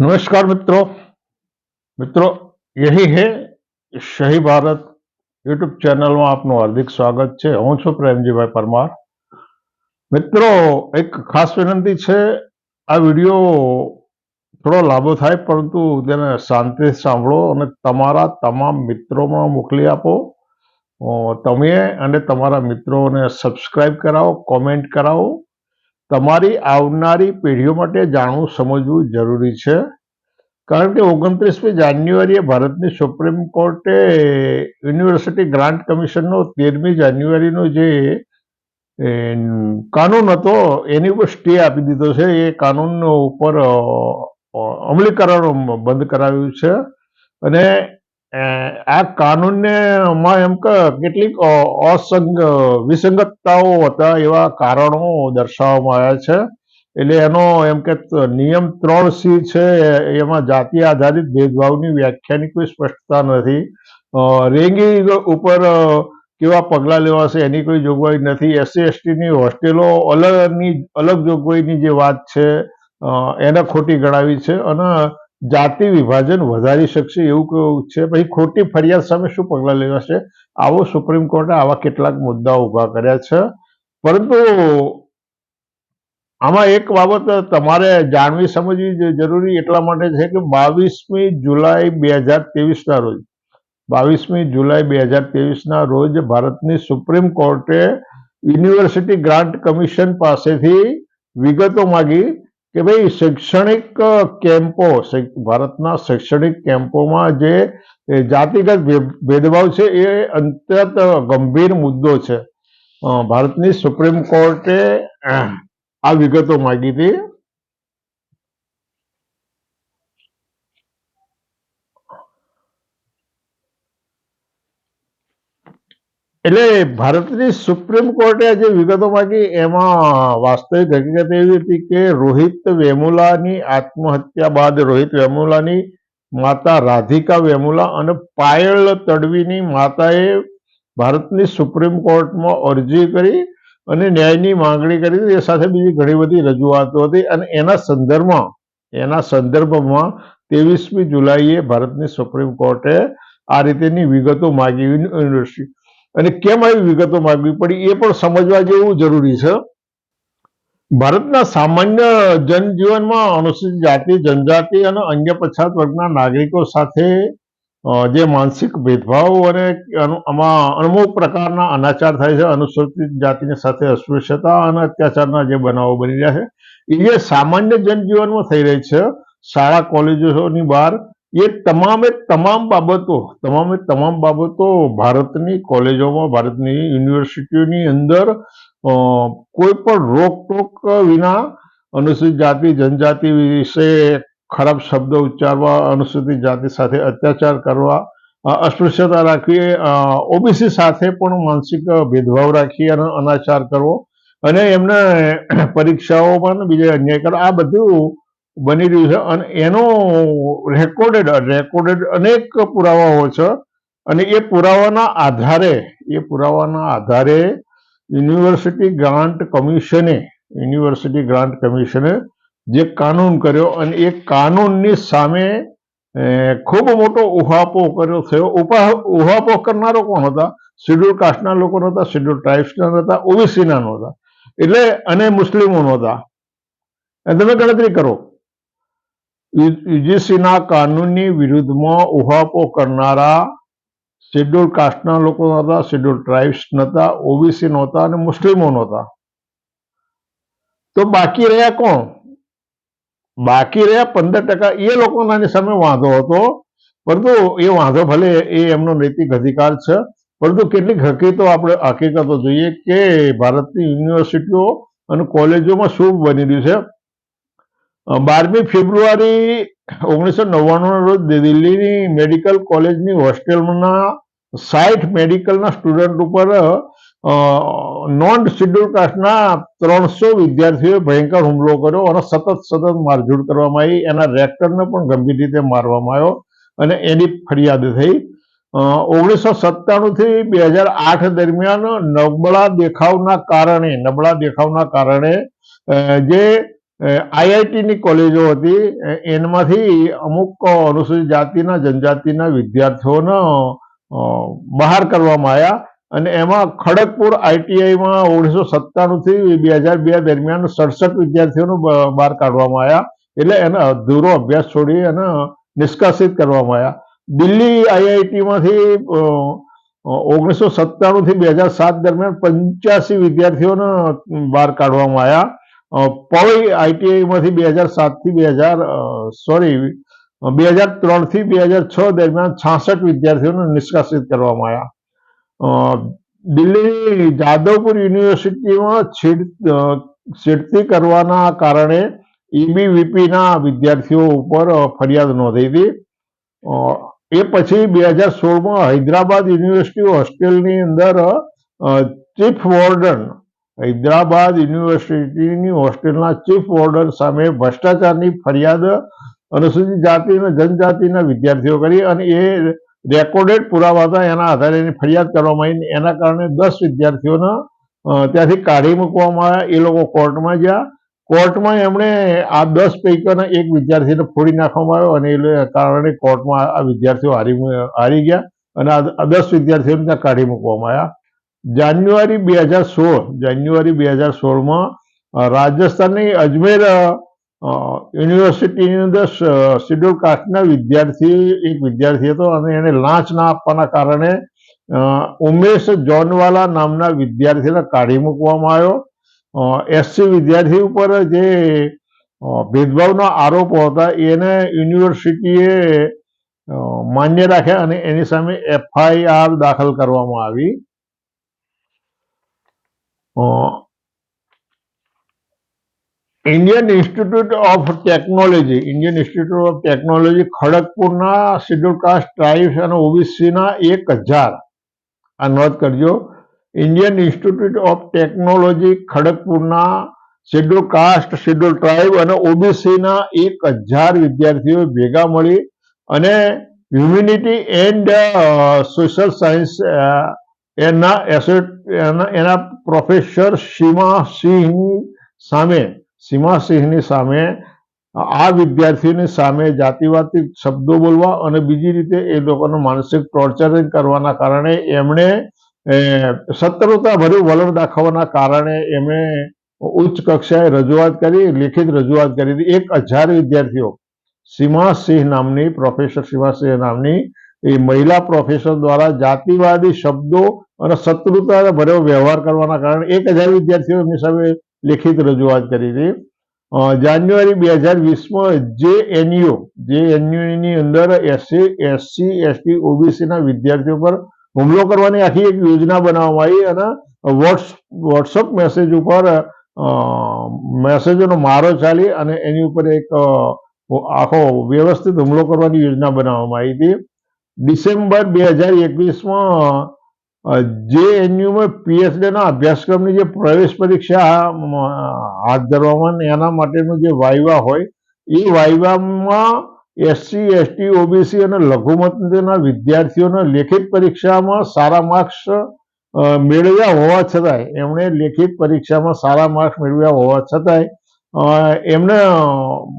नमस्कार मित्रों મિત્રો यही है શહી ભારત યુટ્યુબ ચેનલમાં આપનું હાર્દિક સ્વાગત છે હું છું પ્રેમજીભાઈ પરમાર મિત્રો એક ખાસ વિનંતી છે આ વિડીયો થોડો લાંબો થાય પરંતુ તેને શાંતિથી સાંભળો અને તમારા તમામ મિત્રોમાં મોકલી આપો અ, તમે અને તમારા મિત્રોને સબસ્ક્રાઇબ કરાવો કોમેન્ટ કરાવો તમારી આવનારી પેઢીઓ માટે જાણવું, સમજવું જરૂરી છે. કારણ કે ઓગણત્રીસમી જાન્યુઆરીએ ભારતની સુપ્રીમ કોર્ટે યુનિવર્સિટી ગ્રાન્ટ કમિશનનો તેરમી જાન્યુઆરીનો જે કાનૂન હતો, એની ઉપર સ્ટે આપી દીધો છે. એ કાનૂન ઉપર અમલીકરણ બંધ કરાવ્યું છે. અને આ કાનૂનને માં એમ કે કેટલીક અસંગ, વિસંગતતાઓ હતા એવા કારણો દર્શાવવામાં આવ્યા છે. એટલે એનો એમ કે નિયમ ત્રણ સી છે, એમાં જાતિ આધારિત ભેદભાવની વ્યાખ્યાની કોઈ સ્પષ્ટતા નથી. રેંગી ઉપર કેવા પગલાં લેવાશે એની કોઈ જોગવાઈ નથી. એસસી એસટીની હોસ્ટેલો અલગની, અલગ જોગવાઈની જે વાત છે એને ખોટી ગણાવી છે. અને જાતિ વિભાજન વધારી શકશે એવું કહ્યું છે. પછી ખોટી ફરિયાદ સામે શું પગલાં લેવાશે? આવો સુપ્રીમ કોર્ટે આવા કેટલાક મુદ્દાઓ ઊભા કર્યા છે. પરંતુ આમાં એક બાબત તમારે જાણવી સમજવી જરૂરી એટલા માટે છે કે બાવીસમી જુલાઈ બે હજાર ત્રેવીસના રોજ, બાવીસમી જુલાઈ બે હજાર ત્રેવીસના રોજ ભારતની સુપ્રીમ કોર્ટે યુનિવર્સિટી ગ્રાન્ટ કમિશન પાસેથી વિગતો માગી કે ભાઈ શૈક્ષણિક કેમ્પો ભારતના શૈક્ષણિક કેમ્પોમાં જે જાતિગત ભેદભાવ છે એ અત્યંત ગંભીર મુદ્દો છે. ભારતની સુપ્રીમ કોર્ટે આ વિગતો માગી હતી. એટલે ભારતની સુપ્રીમ કોર્ટે જે વિગતો માંગી એમાં વાસ્તવિક હકીકત એવી હતી કે રોહિત વેમુલાની આત્મહત્યા બાદ રોહિત વેમુલાની માતા રાધિકા વેમુલા અને પાયલ તડવીની માતાએ ભારતની સુપ્રીમ કોર્ટમાં અરજી કરી અને ન્યાયની માંગણી કરી. એ સાથે બીજી ઘણી બધી રજૂઆતો હતી અને એના સંદર્ભમાં એના સંદર્ભમાં ત્રેવીસમી જુલાઈએ ભારતની સુપ્રીમ કોર્ટે આ રીતેની વિગતો માગી યુનિવર્સિટી અને કેમ આવી વિગતો માગવી પડી એ પણ સમજવા જેવું જરૂરી છે. ભારતના સામાન્ય જનજીવનમાં અનુસૂચિત જાતિ, જનજાતિ અને અન્ય પછાત વર્ગના નાગરિકો સાથે જે માનસિક ભેદભાવ અને આમાં અમુક પ્રકારના અનાચાર થાય છે, અનુસૂચિત જાતિની સાથે અસ્પૃશ્યતા અને અત્યાચારના જે બનાવો બની રહ્યા છે, એ સામાન્ય જનજીવનમાં થઈ રહી છે. શાળા, કોલેજોની બહાર એ તમામે તમામ બાબતો, તમામે તમામ બાબતો ભારતની કોલેજોમાં, ભારતની યુનિવર્સિટીઓની અંદર કોઈ પણ રોકટોક વિના અનુસૂચિત જાતિ, જનજાતિ વિશે ખરાબ શબ્દો ઉચ્ચારવા, અનુસૂચિત જાતિ સાથે અત્યાચાર કરવા અસ્પૃશ્યતા રાખવી ઓબીસી સાથે પણ માનસિક ભેદભાવ રાખી અને અનાચાર કરવો અને એમને પરીક્ષાઓમાં બીજે અન્યાય કરો આ બધું બની રહ્યું છે. અને એનો રેકોર્ડેડ રેકોર્ડેડ અનેક પુરાવાઓ છે. અને એ પુરાવાના આધારે, એ પુરાવાના આધારે યુનિવર્સિટી ગ્રાન્ટ કમિશને, યુનિવર્સિટી ગ્રાન્ટ કમિશને જે કાનૂન કર્યો અને એ કાનૂનની સામે ખૂબ મોટો ઉહાપો કર્યો થયો. ઉહાપો કરનારો કોણ હતા? શેડ્યુલ કાસ્ટના લોકો નહોતા, શેડ્યુલ ટ્રાઇબ્સના નહોતા, ઓબીસીના નહોતા. એટલે અને મુસ્લિમો નહોતા. તમે ગણતરી કરો. યુજીસીના કાનૂનની વિરુદ્ધમાં ઉહાપો કરનારા શેડ્યુલ કાસ્ટના લોકો નહોતા શેડ્યુલ ટ્રાઇબ્સ નહોતા, ઓબીસી નહોતા અને મુસ્લિમો નહોતા. તો બાકી રહ્યા કોણ? બાકી રહ્યા પંદર ટકા. એ લોકોના સામે વાંધો હતો, પરંતુ એ વાંધો ભલે એ એમનો નૈતિક અધિકાર છે, પરંતુ કેટલીક હકીકતો આપણે, હકીકતો જોઈએ કે ભારતની યુનિવર્સિટીઓ અને કોલેજોમાં શું બની રહ્યું છે. બારમી ફેબ્રુઆરી ઓગણીસો નવ્વાણુંના રોજ દિલ્હીની મેડિકલ કોલેજની હોસ્ટેલના સાઠ મેડિકલના સ્ટુડન્ટ ઉપર નોન શેડ્યુલ કાસ્ટના ત્રણસો વિદ્યાર્થીઓએ ભયંકર હુમલો કર્યો અને સતત સતત મારઝૂડ કરવામાં આવી. એના રેક્ટરને પણ ગંભીર રીતે મારવામાં આવ્યો અને એની ફરિયાદ થઈ. ઓગણીસો સત્તાણુંથી બે હજાર આઠ દરમિયાન નબળા દેખાવના કારણે, નબળા દેખાવના કારણે જે આઈઆઈટીની કોલેજો હતી. એનમાંથી અમુક અનુસૂચિત જાતિના, જનજાતિના વિદ્યાર્થીઓને બહાર કરવામાં આવ્યા અને એમાં ખડગપુર આઈટીઆઈમાં ઓગણીસો સત્તાણુંથી બે હજાર બે દરમિયાન સડસઠ વિદ્યાર્થીઓનું બહાર કાઢવામાં આવ્યા. એટલે એને અધૂરો અભ્યાસ છોડી અને નિષ્કાસિત કરવામાં આવ્યા. દિલ્હી આઈઆઈટીમાંથી ઓગણીસો સત્તાણુંથી બે હજાર સાત દરમિયાન પંચ્યાસી વિદ્યાર્થીઓને બહાર કાઢવામાં આવ્યા. પવઈ આઈટીઆઈમાંથી બે હજાર સાતથી બે હજાર સોરી બે હજાર ત્રણથી બે હજાર છ દરમિયાન છાસઠ વિદ્યાર્થીઓને નિષ્કાસિત કરવામાં આવ્યા. દિલ્હી જાદવપુર યુનિવર્સિટીમાં છેડ છેડતી કરવાના કારણે ઈબીવીપીના વિદ્યાર્થીઓ ઉપર ફરિયાદ નોંધી હતી. એ પછી બે હજાર સોળમાં હૈદરાબાદ યુનિવર્સિટી હોસ્ટેલની અંદર ચીફ વોર્ડન હૈદરાબાદ યુનિવર્સિટીની હોસ્ટેલના ચીફ વોર્ડર સામે ભ્રષ્ટાચારની ફરિયાદ અનુસૂચિત જાતિ અને જનજાતિના વિદ્યાર્થીઓ કરી અને એ રેકોર્ડેડ પુરાવા હતા. એના આધારે એની ફરિયાદ કરવામાં આવી એના કારણે દસ વિદ્યાર્થીઓને ત્યાંથી કાઢી મૂકવામાં આવ્યા. એ લોકો કોર્ટમાં ગયા. કોર્ટમાં એમણે આ દસ પૈકીના એક વિદ્યાર્થીને ફોડી નાખવામાં આવ્યો અને એ કારણે કોર્ટમાં આ વિદ્યાર્થીઓ હારી હારી ગયા અને આ દસ વિદ્યાર્થીઓને ત્યાં કાઢી મૂકવામાં આવ્યા. જાન્યુઆરી બે હજાર સોળ, જાન્યુઆરી બે હજાર સોળમાં રાજસ્થાનની અજમેર યુનિવર્સિટીની અંદર શેડ્યુલ કાસ્ટના વિદ્યાર્થી, એક વિદ્યાર્થી હતો અને એને લાંચ ના આપવાના કારણે ઉમેશ જોનવાલા નામના વિદ્યાર્થીને કાઢી મૂકવામાં આવ્યો. એસસી વિદ્યાર્થી ઉપર જે ભેદભાવના આરોપો હતા, એને યુનિવર્સિટીએ માન્ય રાખ્યા અને એની સામે એફઆઈઆર દાખલ કરવામાં આવી. Indian institute of technology Indian institute of technology ખડગપુરના schedule caste tribes અને ઓબીસીના એક હજાર. આ નોંધ કરજો. ઇન્ડિયન ઇન્સ્ટિટ્યૂટ ઓફ ટેકનોલોજી ખડગપુરના શેડ્યુલ કાસ્ટ શેડ્યુલ ટ્રાઇબ અને ઓબીસીના એક હજાર વિદ્યાર્થીઓ ભેગા મળી અને હ્યુમિનિટી એન્ડ સોશિયલ સાયન્સ એના એસોટ એના એના પ્રોફેસર સીમા સિંહની સામે, સીમા સિંહની સામે, આ વિદ્યાર્થીની સામે જાતિવાદી શબ્દો બોલવા અને બીજી રીતે એ લોકોનું માનસિક ટોર્ચરિંગ કરવાના કારણે એમણે સત્તરતાભર્યું વલણ દાખવવાના કારણે એમણે ઉચ્ચ કક્ષાએ રજૂઆત કરી, લેખિત રજૂઆત કરી હતી. એક હજાર વિદ્યાર્થીઓ સીમાસિંહ નામની પ્રોફેસર સીમાસિંહ નામની એ મહિલા પ્રોફેસર દ્વારા જાતિવાદી શબ્દો અને શત્રુતા ભર્યો વ્યવહાર કરવાના કારણે એક હજાર વિદ્યાર્થીઓ એમની સામે લેખિત રજૂઆત કરી હતી. જાન્યુઆરી બે હજાર વીસમાં જે એનયુ જે એનયુની અંદર એસસી એસસી, એસટી, ઓબીસીના વિદ્યાર્થીઓ પર હુમલો કરવાની આખી એક યોજના બનાવવામાં આવી અને વોટ્સ, વોટ્સઅપ મેસેજ ઉપર મેસેજોનો મારો ચાલી અને એની ઉપર એક આખો વ્યવસ્થિત હુમલો કરવાની યોજના બનાવવામાં આવી હતી. ડિસેમ્બર બે હજાર એકવીસમાં જે એનયુમાં પીએચડીના અભ્યાસક્રમની જે પ્રવેશ પરીક્ષા હાથ ધરવામાં એના માટેનું જે વાયવા હોય, એ વાયવામાં એસસી, એસટી, ઓબીસી અને લઘુમતીના વિદ્યાર્થીઓને લેખિત પરીક્ષામાં સારા માર્ક્સ મેળવ્યા હોવા છતાંય, એમણે લેખિત પરીક્ષામાં સારા માર્ક્સ મેળવ્યા હોવા છતાંય એમને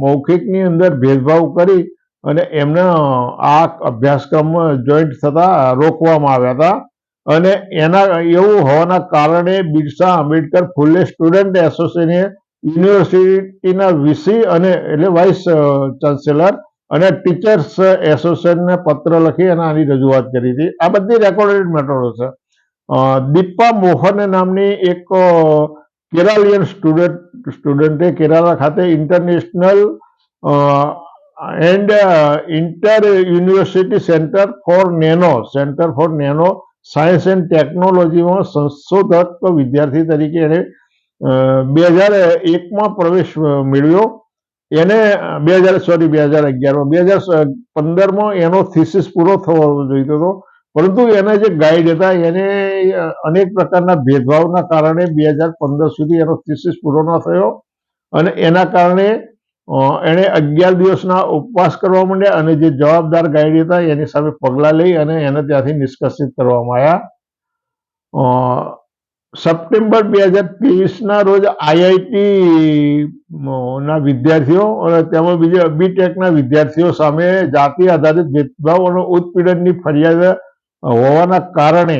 મૌખિકની અંદર ભેદભાવ કરી અને એમને, આ અભ્યાસક્રમમાં જોઈન્ટ થતા રોકવામાં આવ્યા હતા. અને એના, એવું હોવાના કારણે બિરસા આંબેડકર ફુલ્લે સ્ટુડન્ટ એસોસિએશન યુનિવર્સિટીના વીસી અને એટલે વાઇસ ચાન્સેલર અને ટીચર્સ એસોસિએશનને પત્ર લખી અને આની રજૂઆત કરી હતી. આ બધી રેકોર્ડેડ મેટરો છે. દીપા મોહન નામની એક કેરાલિયન સ્ટુડન્ટ સ્ટુડન્ટે કેરાલા ખાતે international and inter university centre for nano centre for nano science and ટેકનોલોજીમાં સંશોધક વિદ્યાર્થી તરીકે એણે બે હજાર એકમાં પ્રવેશ મેળવ્યો. એને, બે હજાર સોરી બે હજાર અગિયારમાં. બે હજાર પંદરમાં એનો થીસીસ પૂરો થવો જોઈતો હતો. પરંતુ એના જે ગાઈડ હતા, એને અનેક પ્રકારના ભેદભાવના કારણે બે હજાર પંદર સુધી એનો થીસીસ પૂરો ન થયો. અને એના કારણે એણે અગિયાર દિવસના ઉપવાસ કરવા માંડ્યા અને જે જવાબદાર ગાઈડ હતા એની સામે પગલાં લઈ અને એને ત્યાંથી નિષ્કાસિત કરવામાં આવ્યા. સપ્ટેમ્બર બે હજાર ત્રેવીસના રોજ આઈઆઈટી ના વિદ્યાર્થીઓ અને તેમાં બીજા બીટેકના વિદ્યાર્થીઓ સામે જાતિ આધારિત ભેદભાવ અને ઉત્પીડનની ફરિયાદ હોવાના કારણે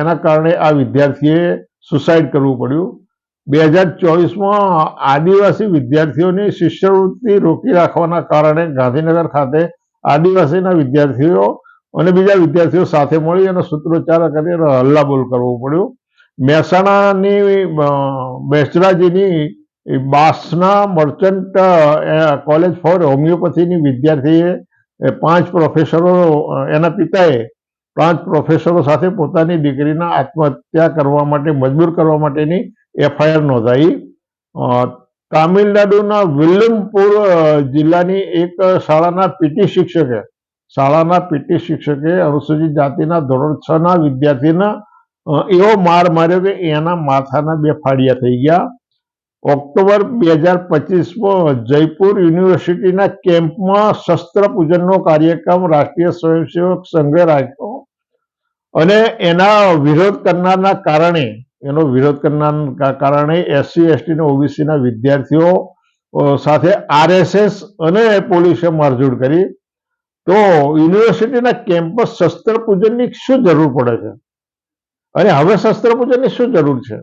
એના કારણે આ વિદ્યાર્થીએ સુસાઇડ કરવું પડ્યું. બે હજાર ચોવીસમાં આદિવાસી વિદ્યાર્થીઓની શિષ્યવૃત્તિ રોકી રાખવાના કારણે ગાંધીનગર ખાતે આદિવાસીના વિદ્યાર્થીઓ અને બીજા વિદ્યાર્થીઓ સાથે મળી અને સૂત્રોચ્ચાર કરી અને હલ્લાબોલ કરવો પડ્યો. મહેસાણાની બેસરાજીની બાસના મર્ચન્ટ કોલેજ ફોર હોમિયોપેથીની વિદ્યાર્થીએ પાંચ પ્રોફેસરો એના પિતાએ પાંચ પ્રોફેસરો સાથે પોતાની દીકરીના આત્મહત્યા કરવા માટે, મજબૂર કરવા માટેની એફઆઈઆર નોંધાઈ. તામિલનાડુના વિલ્લમપુર જિલ્લાની એક શાળાના પીટી શિક્ષકે, શાળાના પીટી શિક્ષકે અનુસૂચિત જાતિના ધોરણ છ ના વિદ્યાર્થીના એવો માર માર્યો કે એના માથાના બે ફાડિયા થઈ ગયા. ઓક્ટોબર બે હજાર પચીસમાં જયપુર યુનિવર્સિટીના કેમ્પમાં શસ્ત્ર પૂજનનો કાર્યક્રમ રાષ્ટ્રીય સ્વયંસેવક સંઘે રાખ્યો. અને એના વિરોધ કરનારના કારણે એનો વિરોધ કરનારના કારણે એસસી એસટી અને ઓબીસીના વિદ્યાર્થીઓ સાથે આરએસએસ અને પોલીસે મારઝૂડ કરી. તો યુનિવર્સિટીના કેમ્પસ શસ્ત્ર પૂજનની શું જરૂર પડે છે? અને હવે શસ્ત્ર પૂજનની શું જરૂર છે?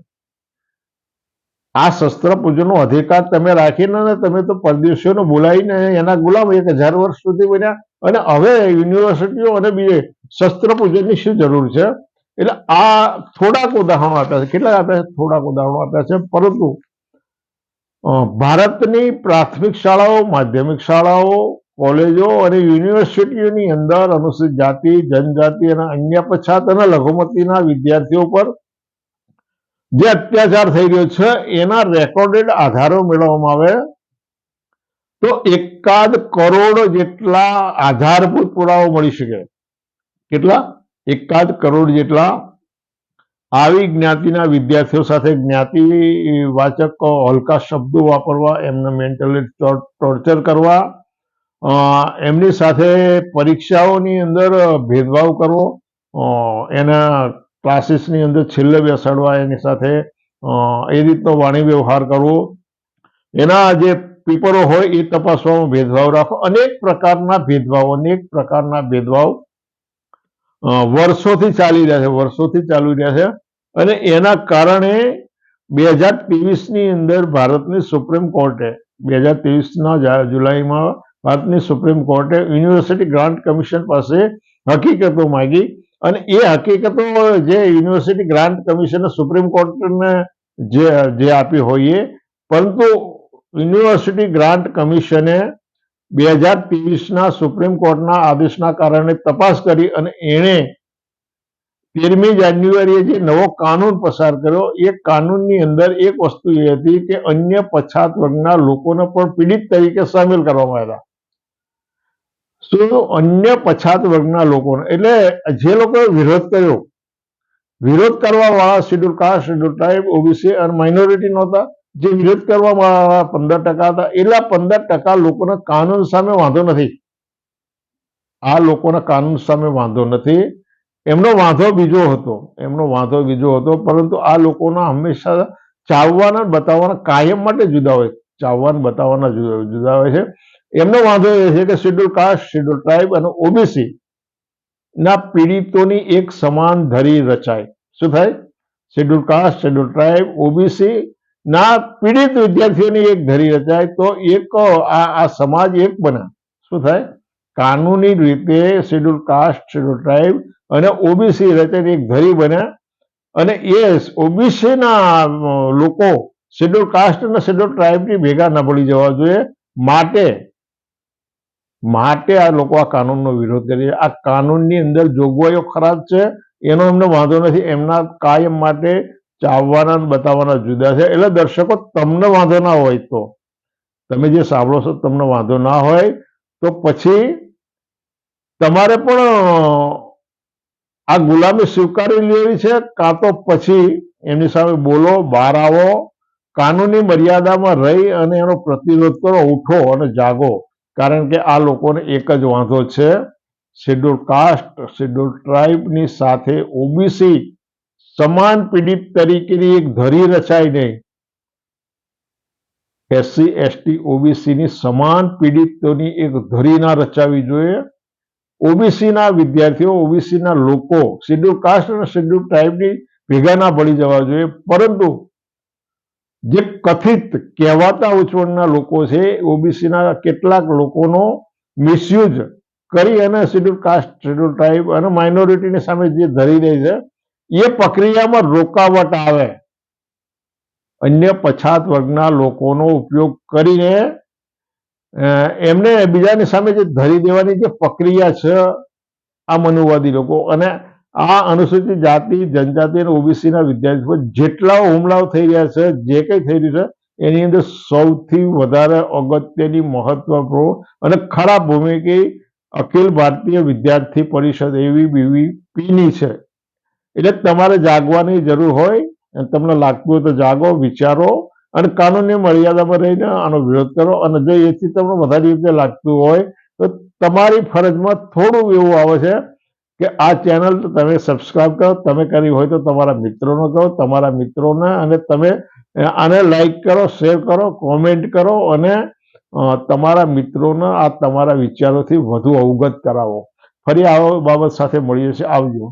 આ શસ્ત્ર પૂજનનો અધિકાર તમે રાખીને ને તમે તો પરદેશીઓને બોલાવીને એના ગુલામ એક હજાર વર્ષ સુધી બન્યા. અને હવે યુનિવર્સિટીઓ અને બીજે શસ્ત્ર પૂજનની શું જરૂર છે? એટલે આ થોડાક ઉદાહરણો આપ્યા છે. કેટલાક આપ્યા છે? થોડાક ઉદાહરણો આપ્યા છે. પરંતુ ભારતની પ્રાથમિક શાળાઓ, માધ્યમિક શાળાઓ, કોલેજો અને યુનિવર્સિટીઓની અંદર અનુસૂચિત જાતિ, જનજાતિ અને અન્ય પછાત અને લઘુમતીના વિદ્યાર્થીઓ પર જે અત્યાચાર થઈ રહ્યો છે, એના રેકોર્ડેડ આધારો મેળવવામાં આવે. તો એકાદ કરોડ જેટલા આધારભૂત પુરાવો મળી શકે. કેટલા? એકાદ કરોડ જેટલા આવી જ્ઞાતિના વિદ્યાર્થીઓ સાથે જ્ઞાતિ વાચક હલકા શબ્દો વાપરવા, એમને મેન્ટલી ટોર્ચર કરવા એમની સાથે પરીક્ષાઓની અંદર ભેદભાવ કરવો એના ક્લાસીસની અંદર છેલ્લે બેસાડવા, એની સાથે એ રીતનો વાણી વ્યવહાર કરવો. એના જે પેપરો હોય એ તપાસવામાં ભેદભાવ રાખો. અનેક પ્રકારના ભેદભાવ, અનેક પ્રકારના ભેદભાવ વર્ષોથી ચાલી રહ્યા છે, વર્ષોથી ચાલી રહ્યા છે. અને એના કારણે બે હજાર ત્રેવીસની અંદર ભારતની સુપ્રીમ કોર્ટે, બે હજાર ત્રેવીસના જુલાઈમાં ભારતની સુપ્રીમ કોર્ટે યુનિવર્સિટી ગ્રાન્ટ કમિશન પાસે હકીકતો માંગી. અને એ હકીકતો જે યુનિવર્સિટી ગ્રાન્ટ કમિશને સુપ્રીમ કોર્ટને જે જે આપી હોય એ. પરંતુ યુનિવર્સિટી ગ્રાન્ટ કમિશને બે હજાર ત્રેવીસના સુપ્રીમ કોર્ટના આદેશના કારણે તપાસ કરી અને એણે તેરમી જાન્યુઆરીએ જે નવો કાનૂન પસાર કર્યો, એ કાનૂનની અંદર એક વસ્તુ એ હતી કે અન્ય પછાત વર્ગના લોકોને પણ પીડિત તરીકે સામેલ કરવામાં આવ્યા. શું અન્ય પછાત વર્ગના લોકોને? એટલે જે લોકોએ વિરોધ કર્યો, વિરોધ કરવા વાળા schedule caste, schedule tribe OBC અને માઇનોરિટી નહોતા. જે વિરોધ કરવામાં પંદર ટકા હતા, એટલા પંદર ટકા લોકોના કાનૂન સામે વાંધો નથી. આ લોકોના કાનૂન સામે વાંધો નથી. એમનો વાંધો બીજો હતો, એમનો વાંધો બીજો હતો, પરંતુ આ લોકોના હંમેશા ચાવવાના બતાવવાના કાયમ માટે જુદા હોય, ચાવવાના, બતાવવાના જુદા હોય છે. એમનો વાંધો એ છે કે શેડ્યુલ કાસ્ટ, શેડ્યુલ ટ્રાઇબ અને ઓબીસી ના પીડિતોની એક સમાન ધરી રચાય. શું થાય? Schedule caste, schedule tribe, OBC ના પીડિત વિદ્યાર્થીઓની એક ધરી રચાય તો એક, આ આ સમાજ એક બને. શું થાય? કાનૂની રીતે શેડ્યુલ કાસ્ટ, શેડ્યુલ ટ્રાઇબ અને ઓબીસી રચાય એક ધરી બને. અને એ ઓબીસીના લોકો શેડ્યુલ કાસ્ટ અને શેડ્યુલ ટ્રાઇબની ભેગા ન પડી જવા જોઈએ. માટે માટે આ લોકો આ કાનૂનનો વિરોધ કરી. આ કાનૂનની અંદર જોગવાઈઓ ખરાબ છે. એનો એમને વાંધો નથી. એમના કાયમ માટે ચાવવાના બતાવવાના જુદા છે. એટલે દર્શકો, તમને વાંધો ના હોય તો. તમે જે સાંભળો છો તમને વાંધો ના હોય તો પછી તમારે પણ આ ગુલામી સ્વીકારી લેવી છે કાં તો પછી એમની સામે બોલો, બહાર આવો, કાનૂની મર્યાદામાં રહી અને એનો પ્રતિરોધ કરો, ઉઠો અને જાગો. કારણ કે આ લોકોને એક જ વાંધો છે. શેડ્યુલ કાસ્ટ, શેડ્યુલ ટ્રાઇબની સાથે ઓબીસી સમાન પીડિત તરીકેની એક ધરી રચાય નહીં એસસી એસટી ઓબીસીની સમાન પીડિતોની એક ધરી ના રચાવી જોઈએ. ઓબીસી ના વિદ્યાર્થીઓ ઓબીસીના લોકો શેડ્યુલ કાસ્ટ અને શેડ્યુલ ટ્રાઇબની ભેગા ના પડી જવા જોઈએ. પરંતુ જે કથિત કહેવાતા ઉચવણના લોકો છે ઓબીસીના કેટલાક લોકોનો મિસયુઝ કરી અને શેડ્યુલ કાસ્ટ શેડ્યુલ ટ્રાઇબ અને માઇનોરિટીની સામે જે ધરી રહી છે એ પ્રક્રિયામાં રોકાવટ આવે. અન્ય પછાત વર્ગના લોકોનો ઉપયોગ કરીને એમને બીજાની સામે જે ધરી દેવાની જે પ્રક્રિયા છે, આ મનુવાદી લોકો. અને આ અનુસૂચિત જાતિ, જનજાતિ અને ઓબીસીના વિદ્યાર્થીઓ જેટલા હુમલાઓ થઈ રહ્યા છે, જે કંઈ થઈ રહ્યું છે, એની અંદર સૌથી વધારે અગત્યની મહત્વપૂર્ણ અને ખરાબ ભૂમિકા અખિલ ભારતીય વિદ્યાર્થી પરિષદ એવી બીવીપીની છે. એટલે તમારે જાગવાની જરૂર હોય અને તમને લાગતું હોય તો જાગો, વિચારો અને કાનૂની મર્યાદામાં રહીને આનો વિરોધ કરો. અને જો એથી તમને વધારે રીતે લાગતું હોય તો તમારી ફરજમાં થોડું એવું આવે છે કે આ ચેનલ તમે સબસ્ક્રાઇબ કરો. તમે કરી હોય તો તમારા મિત્રોને કહો, તમારા મિત્રોને અને તમે આને લાઈક કરો, શેર કરો, કોમેન્ટ કરો અને તમારા મિત્રોને આ તમારા વિચારોથી વધુ અવગત કરાવો. ફરી આવો બાબત સાથે મળીએ છીએ. આવજો.